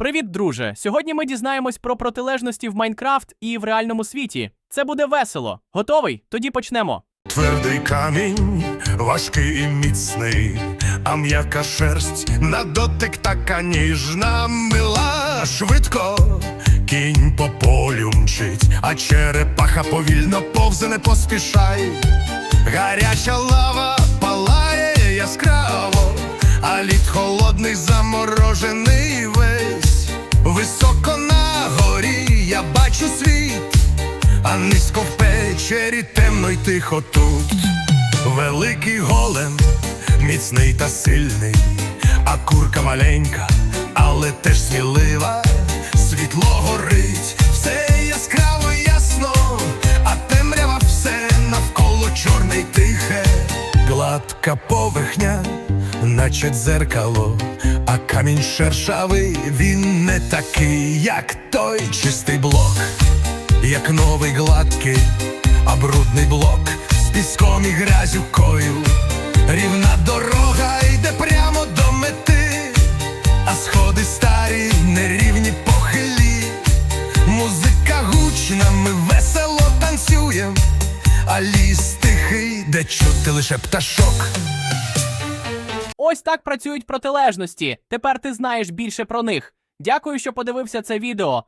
Привіт, друже! Сьогодні ми дізнаємось про протилежності в Майнкрафт і в реальному світі. Це буде весело. Готовий? Тоді почнемо. Твердий камінь, важкий і міцний, а м'яка шерсть на дотик така ніжна, мила швидко. Кінь по полю мчить, а черепаха повільно повзе не поспішай. Гаряча лава а низько в печері темно й тихо тут. Великий голем, міцний та сильний, а курка маленька, але теж смілива. Світло горить, все яскраво ясно, а темрява все навколо чорне й тихе. Гладка поверхня, наче дзеркало, а камінь шершавий, він не такий, як той чистий блок як новий гладкий, а брудний блок з піском і грязю кою. Рівна дорога йде прямо до мети, а сходи старі, нерівні похилі. Музика гучна, ми весело танцюєм, а ліс тихий, де чути лише пташок. Ось так працюють протилежності. Тепер ти знаєш більше про них. Дякую, що подивився це відео.